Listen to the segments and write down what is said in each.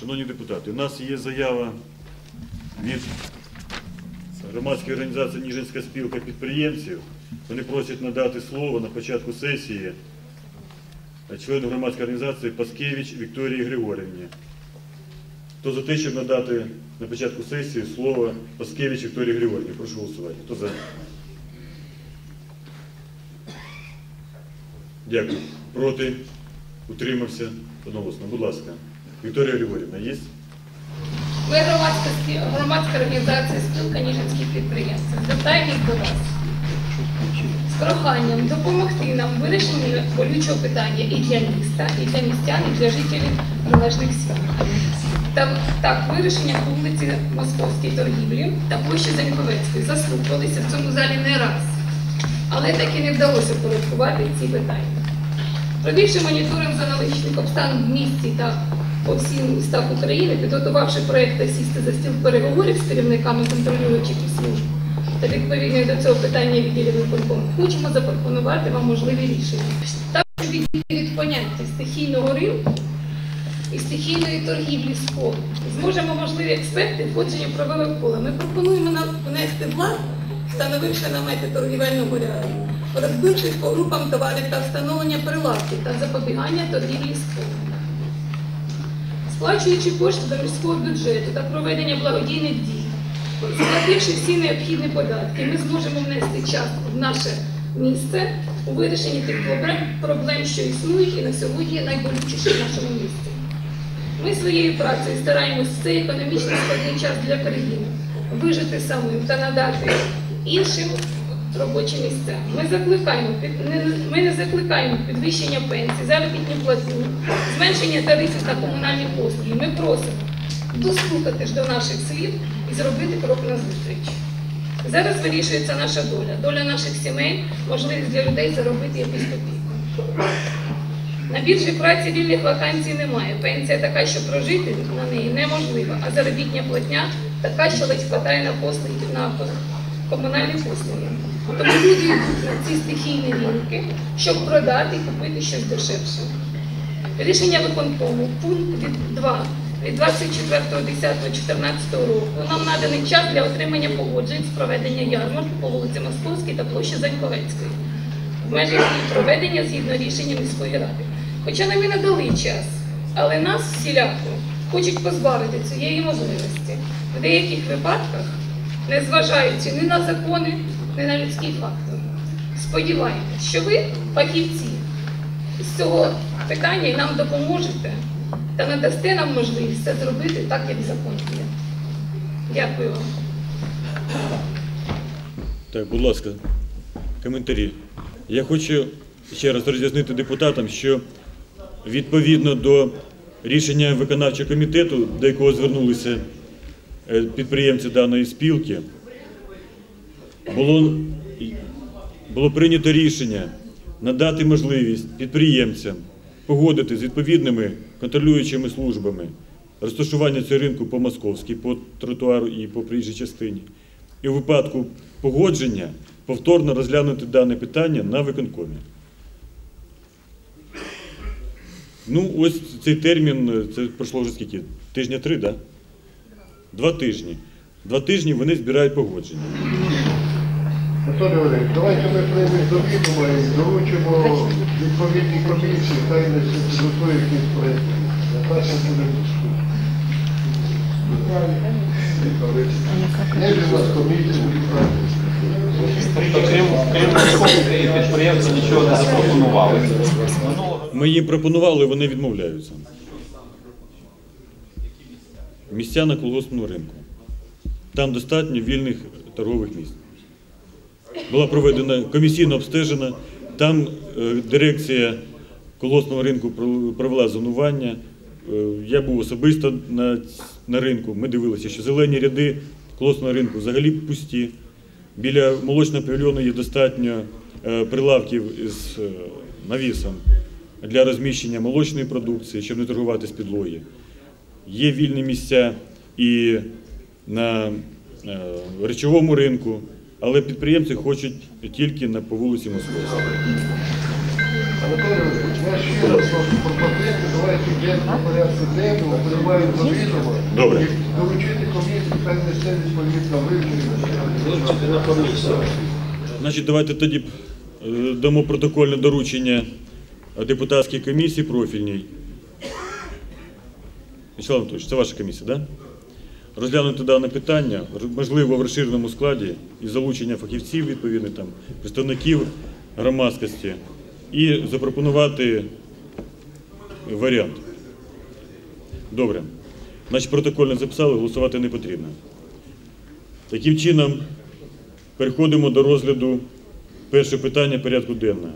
Шановні депутати, у нас є заява від громадської організації Ніжинська спілка підприємців. Вони просять надати слово на початку сесії члену громадської організації Паскевич Вікторії Григорівні. Хто за те, щоб надати на початку сесії слово Паскевич Вікторії Григорівні? Прошу голосувати. Хто за? Дякую. Проти? Утримався? Одноголосно. Будь ласка. Вікторія Григорівна, є? Ми громадська, громадська організація спілка Ніжинських підприємців. Звертаємось до вас з проханням допомогти нам вирішенні болючого питання і для міста, і для містян, і для жителів прилежних сіл. Так, так, вирішення вулиці Московській торгівлі та площі Заньковецької заслухалися в цьому залі не раз, але так і не вдалося порядкувати ці питання. Провівши моніторинг за наличних обставин в місті та по всім містах України, підготувавши проєкт сісти за стіл переговорів з керівниками контролюючих служб та відповідно до цього питання відділів виконкому, хочемо запропонувати вам можливі рішення. Також відійти від поняття стихійного ринку і стихійної торгівлі з полем. Зможемо можливі експерти входження правових поля. Ми пропонуємо нам внести в лад, встановивши намети торгівельного ряду, розбившись по групам товарів та встановлення прилавків та запобігання торгівлі полем. Сплачуючи кошти до міського бюджету та проведення благодійних дій, сплативши всі необхідні податки, ми зможемо внести частку в наше місце у вирішенні тих проблем, що існують і на сьогодні є найболючіші в нашому місті. Ми своєю працею стараємось цей економічно складний час для країни вижити самим та надати іншим робочі місця. Ми закликаємо ми не закликаємо підвищення пенсій, заробітні платні, зменшення тарифів на комунальні послуги. Ми просимо дослухати ж до наших слів і зробити крок назустріч. Зараз вирішується наша доля, доля наших сімей, можливість для людей заробити якусь копійку. На біржі праці вільних вакансій немає. Пенсія така, що прожити на неї неможливо, а заробітня платня така, що ледь хватає на послуги на комунальні послуги. Тому люди йдуть на ці стихійні ринки, щоб продати і купити щось дешевше. Рішення виконкому, пункт від 2 від 24.10.14 року нам наданий час для отримання погоджень з проведення ярмарку по вулиці Московській та площі Заньковецької в межах її проведення згідно рішення міської ради. Хоча нам і надали час, але нас всіляко хочуть позбавити цієї можливості. В деяких випадках, не зважаючи ні на закони, ні на людський фактор. Сподіваємось, що ви, фахівці, з цього питання нам допоможете та надасте нам можливість це зробити так, як закон є. Дякую вам. Так, будь ласка, коментарі. Я хочу ще раз роз'яснити депутатам, що відповідно до рішення виконавчого комітету, до якого звернулися е, підприємці даної спілки, було, було прийнято рішення надати можливість підприємцям погодити з відповідними контролюючими службами розташування цього ринку по московській, по тротуару і по проїжджій частині. І у випадку погодження повторно розглянути дане питання на виконкомі. Ну, ось цей термін, е, це пройшло вже скільки? Тижня три, так? Да? Два тижні. Два тижні вони збирають погодження. Анатолій Валерійович, давайте ми приймемо до відома і доручимо відповідній комісії, хай не готує якісь проєкти. Наташа буде Є ж у нас комісія. Крім, крім підприємці нічого не запропонували. Ми їм пропонували, вони відмовляються. Місця на колгоспному ринку. Там достатньо вільних торгових місць. Була проведена комісійно обстежена. Там е, дирекція колгоспного ринку провела зонування. Е, Я був особисто на, на ринку. Ми дивилися, що зелені ряди колгоспного ринку взагалі пусті. Біля молочного павільйону є достатньо е, прилавків е, навісом для розміщення молочної продукції, щоб не торгувати з підлоги. Є вільні місця і на е, речовому ринку, але підприємці хочуть тільки на по вулиці Московській. Анатолій Валерійович, Я ще раз прошу пропозицію, давайте йдемо по порядку денному, приймаємо до відома. Добре. І доручити комісії, хай несе відповідно вивчення. Значить, давайте тоді е, дамо протокольне доручення депутатській комісії профільній. Вячеслав Анатолійович, це ваша комісія, так? Да? Розглянути дане питання, можливо, в розширеному складі і залучення фахівців відповідних там, представників громадськості і запропонувати варіант. Добре. Значить, протокольно записали, голосувати не потрібно. Таким чином, переходимо до розгляду першого питання порядку денного.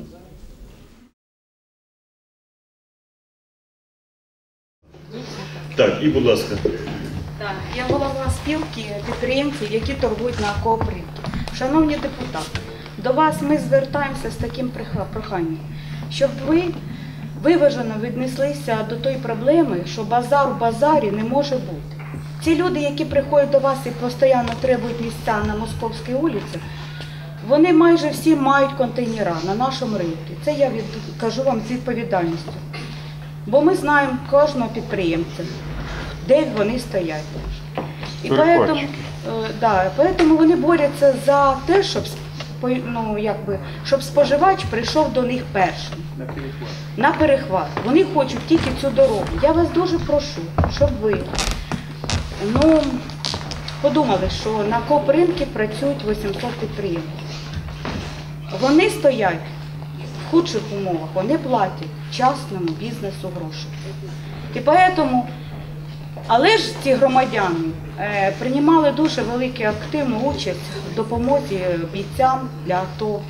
І будь ласка. Так, я голова спілки підприємців, які торгують на кооперативі. Шановні депутати, до вас ми звертаємося з таким проханням, щоб ви виважено віднеслися до тої проблеми, що базар в базарі не може бути. Ці люди, які приходять до вас і постійно требують місця на Московській вулиці, вони майже всі мають контейнера на нашому ринку. Це я від, кажу вам з відповідальністю. Бо ми знаємо кожного підприємця, де вони стоять. І поэтому, е, да, поэтому вони борються за те, щоб, ну, якби, щоб споживач прийшов до них першим. На перехват. Вони хочуть тільки цю дорогу. Я вас дуже прошу, щоб ви ну, подумали, що на кооперинки працюють 800 підприємців. Вони стоять в худших умовах, вони платять частному бізнесу гроші. І тому, але ж ці громадяни е, приймали дуже велику активну участь в допомозі бійцям для АТО.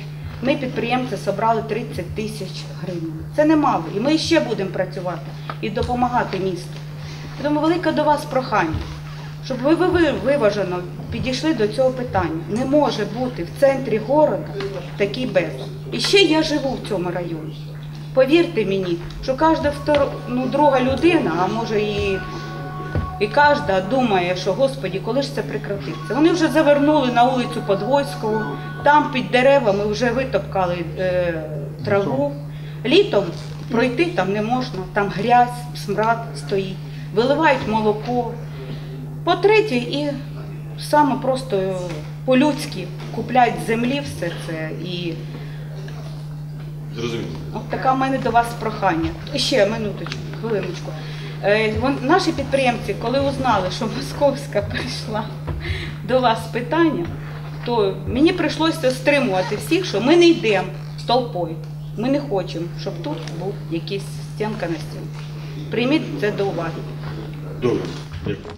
Ми, підприємці, зібрали 30 тисяч гривень. Це немало. І ми ще будемо працювати і допомагати місту. Тому велике до вас прохання, щоб ви, ви, ви виважено підійшли до цього питання. Не може бути в центрі города такий безлад. І ще я живу в цьому районі. Повірте мені, що кожна втор... ну, друга людина, а може і, і кожна думає, що Господі, коли ж це прекратиться. Вони вже завернули на вулицю Подвойського, там під деревами вже витопкали е, траву. Літом пройти там не можна, там грязь, смрад стоїть, виливають молоко. По-третє, і саме просто по-людськи купляють землі все це і. Зрозуміло. От така в мене до вас прохання. Ще минуточку, хвилиночку. Е, наші підприємці, коли узнали, що Московська прийшла до вас з питанням, то мені прийшлося стримувати всіх, що ми не йдемо толпою. Ми не хочемо, щоб тут був якийсь стінка на стіну. Прийміть це до уваги. Добре. Дякую.